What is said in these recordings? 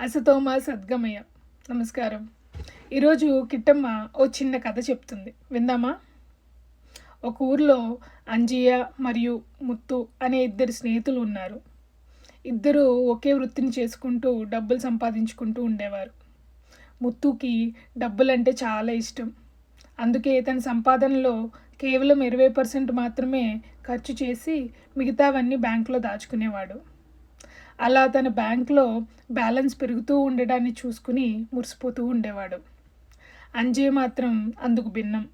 అసతోమ సద్గమయ. నమస్కారం. ఈరోజు కిట్టమ్మ ఓ చిన్న కథ చెప్తుంది. విందామా? ఒక ఊర్లో అంజియ మరియు ముత్తు అనే ఇద్దరు స్నేహితులు ఉన్నారు. ఇద్దరు ఒకే వృత్తిని చేసుకుంటూ డబ్బులు సంపాదించుకుంటూ ఉండేవారు. ముత్తుకి డబ్బులంటే చాలా ఇష్టం. అందుకే తన సంపాదనలో కేవలం ఇరవై పర్సెంట్ మాత్రమే ఖర్చు చేసి మిగతావన్నీ బ్యాంకులో దాచుకునేవాడు. అలా తన బ్యాంక్లో బ్యాలెన్స్ పెరుగుతూ ఉండడాన్ని చూసుకుని మురిసిపోతూ ఉండేవాడు. అంజయ్ మాత్రం అందుకు భిన్నం.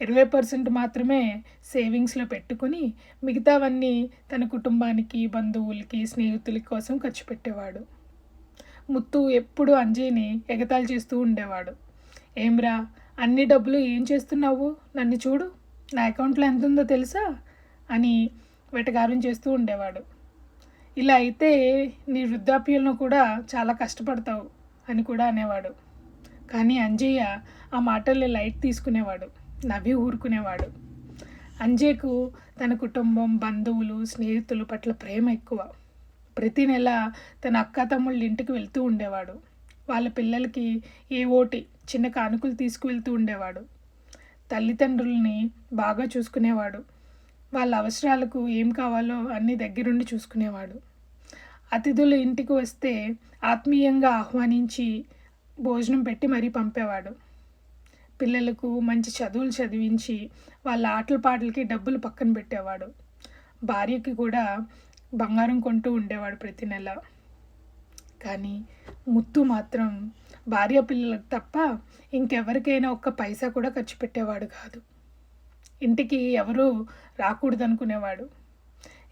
ఇరవై పర్సెంట్ మాత్రమే సేవింగ్స్లో పెట్టుకుని మిగతావన్నీ తన కుటుంబానికి బంధువులకి స్నేహితుల కోసం ఖర్చు పెట్టేవాడు. ముత్తు ఎప్పుడు అంజయ్ని ఎగతాళి చేస్తూ ఉండేవాడు. ఏమ్రా అన్ని డబ్బులు ఏం చేస్తున్నావు? నన్ను చూడు. నా అకౌంట్లో ఎంత ఉందో తెలుసా? అని వెటకారం చేస్తూ ఉండేవాడు. ఇలా అయితే నీ వృద్ధాప్యంలో కూడా చాలా కష్టపడతావు అని కూడా అనేవాడు. కానీ అంజయ్య ఆ మాటల్ని లైట్ తీసుకునేవాడు నవ్వి ఊరుకునేవాడు. అంజయ్యకు తన కుటుంబం బంధువులు స్నేహితుల పట్ల ప్రేమ ఎక్కువ. ప్రతి నెల తన అక్క తమ్ముళ్ళ ఇంటికి వెళ్తూ ఉండేవాడు. వాళ్ళ పిల్లలకి ఏ ఓటి చిన్న కానుకలు తీసుకువెళ్తూ ఉండేవాడు. తల్లిదండ్రుల్ని బాగా చూసుకునేవాడు. వాళ్ళ అవసరాలకు ఏం కావాలో అన్ని దగ్గరుండి చూసుకునేవాడు. అతిథులు ఇంటికి వస్తే ఆత్మీయంగా ఆహ్వానించి భోజనం పెట్టి మరీ పంపేవాడు. పిల్లలకు మంచి చదువులు చదివించి వాళ్ళ ఆటల పాటలకి డబ్బులు పక్కన పెట్టేవాడు. భార్యకి కూడా బంగారం కొంటూ ఉండేవాడు ప్రతి నెల. కానీ ముత్తు మాత్రం భార్య పిల్లలకు తప్ప ఇంకెవరికైనా ఒక్క పైసా కూడా ఖర్చు పెట్టేవాడు కాదు. ఇంటికి ఎవరూ రాకూడదనుకునేవాడు.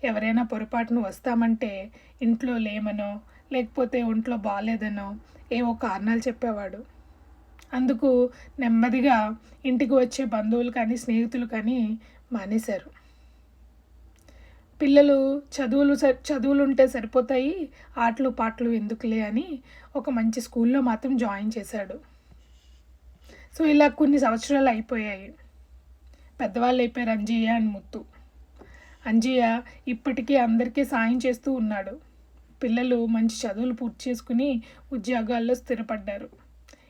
ఎవరైనా పొరపాటును వస్తామంటే ఇంట్లో లేమనో లేకపోతే ఒంట్లో బాగాలేదనో ఏవో కారణాలు చెప్పేవాడు. అందుకు నెమ్మదిగా ఇంటికి వచ్చే బంధువులు కానీ స్నేహితులు కానీ మానేశారు. పిల్లలు చదువులు స- చదువులు ఉంటే సరిపోతాయి ఆటలు పాటలు ఎందుకులే అని ఒక మంచి స్కూల్లో మాత్రం జాయిన్ చేశాడు. సో ఇలా కొన్ని సంవత్సరాలు అయిపోయాయి. పెద్దవాళ్ళు అయిపోయారు అంజయ్య అని ముత్తు. అంజయ్య ఇప్పటికీ అందరికీ సాయం చేస్తూ ఉన్నాడు. పిల్లలు మంచి చదువులు పూర్తి చేసుకుని ఉద్యోగాల్లో స్థిరపడ్డారు.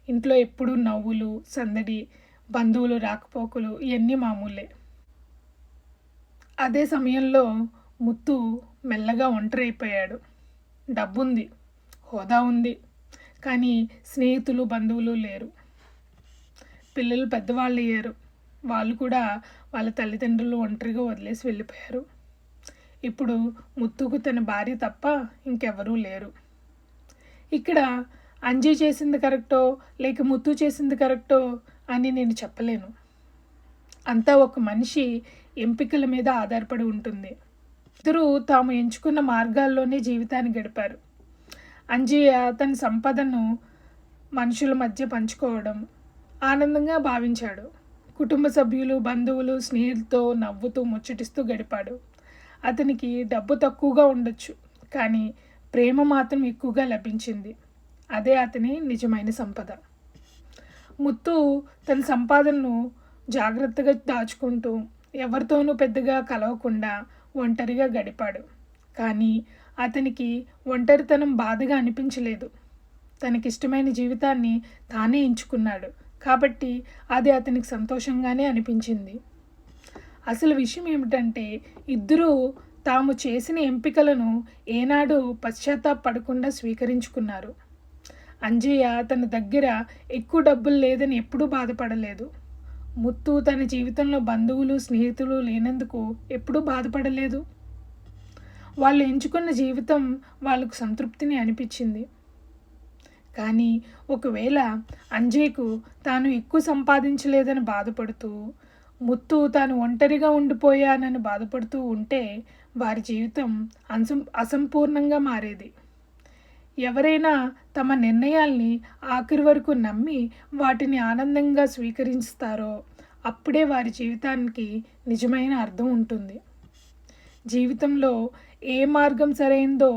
ఇంట్లో ఎప్పుడూ నవ్వులు సందడి బంధువులు రాకపోకలు ఇవన్నీ మామూలే. అదే సమయంలో ముత్తు మెల్లగా ఒంటరి అయిపోయాడు డబ్బుంది హోదా ఉంది కానీ స్నేహితులు బంధువులు లేరు. పిల్లలు పెద్దవాళ్ళు అయ్యారు వాళ్ళు కూడా వాళ్ళ తల్లిదండ్రులు ఒంటరిగా వదిలేసి వెళ్ళిపోయారు. ఇప్పుడు ముత్తుకు తన భార్య తప్ప ఇంకెవరూ లేరు. ఇక్కడ అంజయ్ చేసింది కరెక్టో లేక ముత్తు చేసింది కరెక్టో అని నేను చెప్పలేను. అంతా ఒక మనిషి ఎంపికల మీద ఆధారపడి ఉంటుంది. ఇద్దరు తాము ఎంచుకున్న మార్గాల్లోనే జీవితాన్ని గడిపారు. అంజయ్య తన సంపదను మనుషుల మధ్య పంచుకోవడం ఆనందంగా భావించాడు. కుటుంబ సభ్యులు బంధువులు స్నేహితులతో నవ్వుతూ ముచ్చటిస్తూ గడిపాడు. అతనికి డబ్బు తక్కువగా ఉండొచ్చు కానీ ప్రేమ మాత్రం ఎక్కువగా లభించింది. అదే అతని నిజమైన సంపద. ముత్తు తన సంపాదనను జాగ్రత్తగా దాచుకుంటూ ఎవరితోనూ పెద్దగా కలవకుండా ఒంటరిగా గడిపాడు. కానీ అతనికి ఒంటరితనం బాధగా అనిపించలేదు. తనకిష్టమైన జీవితాన్ని తానే ఎంచుకున్నాడు. కాబట్టి అది అతనికి సంతోషంగానే అనిపించింది. అసలు విషయం ఏమిటంటే ఇద్దరూ తాము చేసిన ఎంపికలను ఏనాడు పశ్చాత్తాపడకుండా స్వీకరించుకున్నారు. అంజయ్య తన దగ్గర ఎక్కువ డబ్బులు లేదని ఎప్పుడూ బాధపడలేదు. ముత్తు తన జీవితంలో బంధువులు స్నేహితులు లేనందుకు ఎప్పుడూ బాధపడలేదు. వాళ్ళు ఎంచుకున్న జీవితం వాళ్ళకు సంతృప్తిని అనిపించింది. కానీ ఒకవేళ అంజయ్కు తాను ఎక్కువ సంపాదించలేదని బాధపడుతూ ముత్తు తాను ఒంటరిగా ఉండిపోయానని బాధపడుతూ ఉంటే వారి జీవితం అసం అసంపూర్ణంగా మారేది. ఎవరైనా తమ నిర్ణయాల్ని ఆఖరి వరకు నమ్మి వాటిని ఆనందంగా స్వీకరిస్తారో అప్పుడే వారి జీవితానికి నిజమైన అర్థం ఉంటుంది. జీవితంలో ఏ మార్గం సరైందో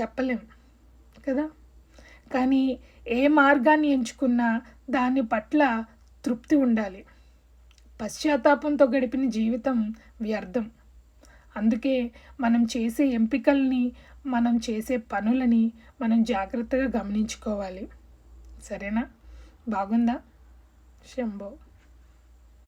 చెప్పలేం కదా? కానీ ఏ మార్గాన్ని ఎంచుకున్నా దాని పట్ల తృప్తి ఉండాలి. పశ్చాత్తాపంతో గడిపిన జీవితం వ్యర్థం. అందుకే మనం చేసే ఎంపికల్ని మనం చేసే పనులని మనం జాగ్రత్తగా గమనించుకోవాలి. సరేనా? బాగుందా? శంభో.